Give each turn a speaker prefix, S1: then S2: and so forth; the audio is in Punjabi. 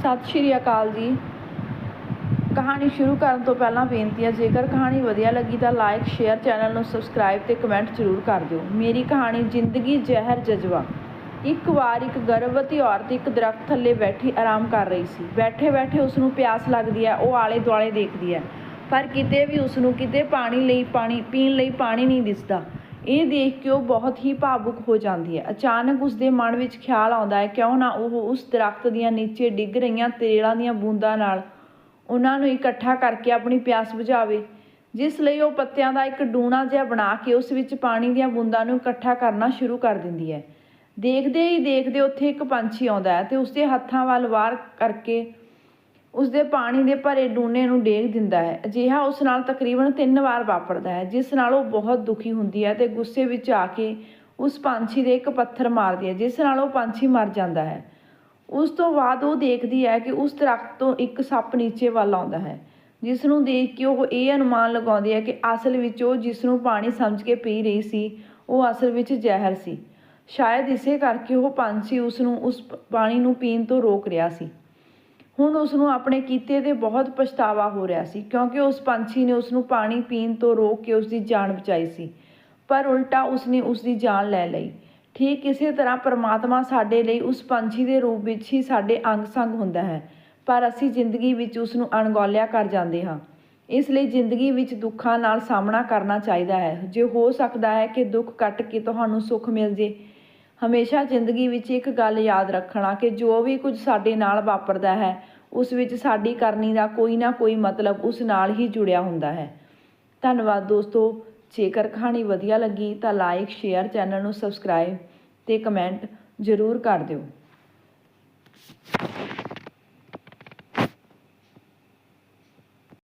S1: ਸਤਿ ਸ਼੍ਰੀ ਅਕਾਲ ਜੀ। ਕਹਾਣੀ ਸ਼ੁਰੂ ਕਰਨ ਤੋਂ ਪਹਿਲਾਂ ਬੇਨਤੀ ਹੈ, ਜੇਕਰ ਕਹਾਣੀ ਵਧੀਆ ਲੱਗੀ ਤਾਂ ਲਾਈਕ ਸ਼ੇਅਰ ਚੈਨਲ ਨੂੰ ਸਬਸਕ੍ਰਾਈਬ ਤੇ ਕਮੈਂਟ ਜ਼ਰੂਰ ਕਰ ਦਿਓ। ਮੇਰੀ ਕਹਾਣੀ ਜ਼ਿੰਦਗੀ ਜ਼ਹਿਰ ਜਜ਼ਬਾ। ਇੱਕ ਵਾਰ ਇੱਕ ਗਰਭਵਤੀ ਔਰਤ ਇੱਕ ਦਰਖਤ ਥੱਲੇ ਬੈਠੀ ਆਰਾਮ ਕਰ ਰਹੀ ਸੀ। ਬੈਠੇ ਬੈਠੇ ਉਸ ਨੂੰ ਪਿਆਸ ਲੱਗਦੀ ਹੈ, ਉਹ ਆਲੇ ਦੁਆਲੇ ਦੇਖਦੀ ਹੈ। ਪਰ ਕਿਤੇ ਵੀ ਉਸ ਨੂੰ ਕਿਤੇ ਪਾਣੀ ਲਈ ਪਾਣੀ, ਪੀਣ ਲਈ ਪਾਣੀ ਨਹੀਂ ਦਿਸਦਾ। ਇਹ ਦੇਖ ਕੇ ਉਹ ਬਹੁਤ ਹੀ ਭਾਵੁਕ ਹੋ ਜਾਂਦੀ ਹੈ। ਅਚਾਨਕ ਉਸ ਦੇ ਮਨ ਵਿੱਚ ਖਿਆਲ ਆਉਂਦਾ ਹੈ, ਕਿਉਂ ਨਾ ਉਹ ਉਸ ਦਰਖਤ ਦੀਆਂ ਨੀਚੇ ਡਿੱਗ ਰਹੀਆਂ ਤੇਲਾਂ ਦੀਆਂ ਬੂੰਦਾਂ ਨਾਲ ਉਹਨਾਂ ਨੂੰ ਇਕੱਠਾ ਕਰਕੇ ਆਪਣੀ ਪਿਆਸ ਬੁਝਾਵੇ, ਜਿਸ ਲਈ ਉਹ ਪੱਤਿਆਂ ਦਾ ਇੱਕ ਡੂਣਾ ਜਿਹਾ ਬਣਾ ਕੇ ਉਸ ਵਿੱਚ ਪਾਣੀ ਦੀਆਂ ਬੂੰਦਾਂ ਨੂੰ ਇਕੱਠਾ ਕਰਨਾ ਸ਼ੁਰੂ ਕਰ ਦਿੰਦੀ ਹੈ। ਦੇਖਦੇ ਹੀ ਦੇਖਦੇ ਉੱਥੇ ਇੱਕ ਪੰਛੀ ਆਉਂਦਾ ਹੈ ਤੇ ਉਸਦੇ ਹੱਥਾਂ ਵੱਲ ਵਾਰ ਕਰਕੇ ਉਸਦੇ ਪਾਣੀ ਦੇ ਭਰੇ ਡੂਨੇ ਨੂੰ ਡੇਗ ਦਿੰਦਾ ਹੈ। ਅਜਿਹਾ ਉਸ ਨਾਲ ਤਕਰੀਬਨ ਤਿੰਨ ਵਾਰ ਵਾਪਰਦਾ ਹੈ, ਜਿਸ ਨਾਲ ਉਹ ਬਹੁਤ ਦੁਖੀ ਹੁੰਦੀ ਹੈ ਤੇ ਗੁੱਸੇ ਵਿੱਚ ਆ ਕੇ ਉਸ ਪੰਛੀ ਦੇ ਇੱਕ ਪੱਥਰ ਮਾਰਦੀ ਹੈ, ਜਿਸ ਨਾਲ ਉਹ ਪੰਛੀ ਮਰ ਜਾਂਦਾ ਹੈ। ਉਸ ਤੋਂ ਬਾਅਦ ਉਹ ਦੇਖਦੀ ਹੈ ਕਿ ਉਸ ਦਰਖਤ ਤੋਂ ਇੱਕ ਸੱਪ ਨੀਚੇ ਵੱਲ ਆਉਂਦਾ ਹੈ, ਜਿਸ ਨੂੰ ਦੇਖ ਕੇ ਉਹ ਇਹ ਅਨੁਮਾਨ ਲਗਾਉਂਦੀ ਹੈ ਕਿ ਅਸਲ ਵਿੱਚ ਉਹ ਜਿਸ ਨੂੰ ਪਾਣੀ ਸਮਝ ਕੇ ਪੀ ਰਹੀ ਸੀ, ਉਹ ਅਸਲ ਵਿੱਚ ਜ਼ਹਿਰ ਸੀ। ਸ਼ਾਇਦ ਇਸੇ ਕਰਕੇ ਉਹ ਪੰਛੀ ਉਸ ਨੂੰ, ਉਸ ਪਾਣੀ ਨੂੰ ਪੀਣ ਤੋਂ ਰੋਕ ਰਿਹਾ ਸੀ। ਹੁਣ ਉਸ ਨੂੰ ਆਪਣੇ ਕੀਤੇ ਤੇ ਬਹੁਤ ਪਛਤਾਵਾ ਹੋ ਰਿਹਾ ਸੀ, ਕਿਉਂਕਿ ਉਸ ਪੰਛੀ ਨੇ ਉਸ ਨੂੰ ਪਾਣੀ ਪੀਣ ਤੋਂ ਰੋਕ ਕੇ ਉਸ ਦੀ ਜਾਨ ਬਚਾਈ ਸੀ। ਪਰ ਉਲਟਾ ਉਸ ਨੇ ਉਸ ਦੀ ਜਾਨ ਲੈ ਲਈ। ਠੀਕ ਇਸੇ ਤਰ੍ਹਾਂ ਪਰਮਾਤਮਾ ਸਾਡੇ ਲਈ ਉਸ ਪੰਛੀ ਦੇ ਰੂਪ ਵਿੱਚ ਹੀ ਸਾਡੇ ਅੰਗ ਸੰਗ ਹੁੰਦਾ ਹੈ, ਪਰ ਅਸੀਂ ਜ਼ਿੰਦਗੀ ਵਿੱਚ ਉਸ ਨੂੰ ਅਣਗੌਲਿਆ ਕਰ ਜਾਂਦੇ ਹਾਂ। ਇਸ ਲਈ ਜ਼ਿੰਦਗੀ ਵਿੱਚ ਦੁੱਖਾਂ ਨਾਲ ਸਾਹਮਣਾ ਕਰਨਾ ਚਾਹੀਦਾ ਹੈ। ਜੇ ਹੋ ਸਕਦਾ ਹੈ ਕਿ ਦੁੱਖ ਕੱਟ ਕੇ ਤੁਹਾਨੂੰ ਸੁੱਖ ਮਿਲ ਜੇ ਹਮੇਸ਼ਾ ਜ਼ਿੰਦਗੀ ਵਿੱਚ ਇੱਕ ਗੱਲ ਯਾਦ ਰੱਖਣਾ ਕਿ ਜੋ ਵੀ ਕੁਝ ਸਾਡੇ ਨਾਲ ਵਾਪਰਦਾ ਹੈ, ਉਸ ਵਿੱਚ ਸਾਡੀ ਕਰਨੀ ਦਾ ਕੋਈ ਨਾ ਕੋਈ ਮਤਲਬ ਉਸ ਨਾਲ ਹੀ ਜੁੜਿਆ ਹੁੰਦਾ ਹੈ। ਧੰਨਵਾਦ ਦੋਸਤੋ, ਜੇਕਰ ਕਹਾਣੀ ਵਧੀਆ ਲੱਗੀ ਤਾਂ ਲਾਈਕ, ਸ਼ੇਅਰ ਚੈਨਲ ਨੂੰ ਸਬਸਕ੍ਰਾਈਬ ਤੇ ਕਮੈਂਟ ਜ਼ਰੂਰ ਕਰ ਦਿਓ।